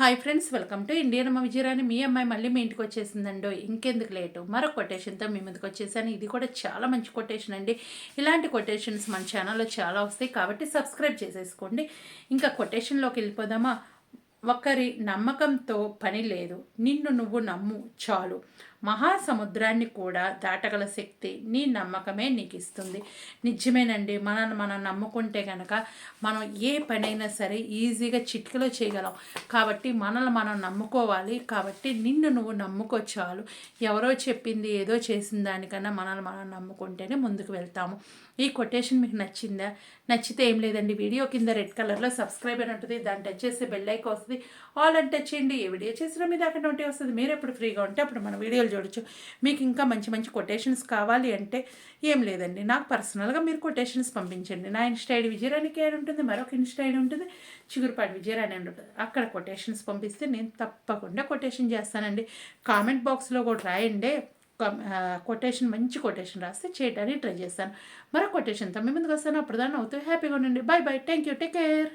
Hi friends welcome to Indian అమ్మ విజయరాని మీ అమ్మాయి మళ్ళీ మీ ఇంటికి వచ్చేసిందండో ఇంకెందుకు లేటు? మరో కొటేషన్తో మీ ముందుకు వచ్చేసాను. ఇది కూడా చాలా మంచి కొటేషన్ అండి. ఇలాంటి కొటేషన్స్ మన ఛానల్లో చాలా వస్తాయి. కాబట్టి సబ్స్క్రైబ్ చేసేసుకోండి. ఇంకా కొటేషన్లోకి వెళ్ళిపోదామా? ఒకరి నమ్మకంతో పని లేదు. నిన్ను నువ్వు నమ్ము చాలు. మహాసముద్రాన్ని కూడా దాటగల శక్తి నీ నమ్మకమే నీకు ఇస్తుంది నిజమేనండి మనల్ని మనం నమ్ముకుంటే కనుక మనం ఏ పనైనా సరే ఈజీగా చిటికలో చేయగలం. కాబట్టి మనల్ని మనం నమ్ముకోవాలి. కాబట్టి నిన్ను నువ్వు నమ్ముకో చాలు. ఎవరో చెప్పింది ఏదో చేసిన దానికన్నా మనల్ని మనం నమ్ముకుంటేనే ముందుకు వెళ్తాము. ఈ కొటేషన్ మీకు నచ్చిందా? నచ్చితే ఏం లేదండి వీడియో కింద రెడ్ కలర్లో సబ్స్క్రైబ్ అని ఉంటుంది. దాన్ని టచ్ చేస్తే బెల్ ఐక్ వస్తుంది. ఆల్ అని టచ్ చేయండి. ఏ వీడియో చేసినా మీద అక్కడ నోటి వస్తుంది. మీరు ఎప్పుడు ఫ్రీగా ఉంటే అప్పుడు మన వీడియోలు చూడొచ్చు మీకు ఇంకా మంచి మంచి కొటేషన్స్ కావాలి అంటే ఏం లేదండి. నాకు పర్సనల్గా మీరు కొటేషన్స్ పంపించండి. నా ఇన్స్టా ఐడి విజయరానికి ఏడు ఉంటుంది మరొక ఇన్స్టా ఐడి ఉంటుంది చిగురుపాటి విజయరాణి అని ఉంటుంది. అక్కడ కొటేషన్స్ పంపిస్తే నేను తప్పకుండా కొటేషన్ చేస్తానండి. కామెంట్ బాక్స్లో కూడా రాయండి. కొటేషన్ మంచి కొటేషన్ రాస్తే చేయడానికి ట్రై చేస్తాను. మరో కొటేషన్తో మీ ముందుకు వస్తాను. అప్పుడు దాన్ని అవుతూ హ్యాపీగా ఉండండి. Bye bye thank you take care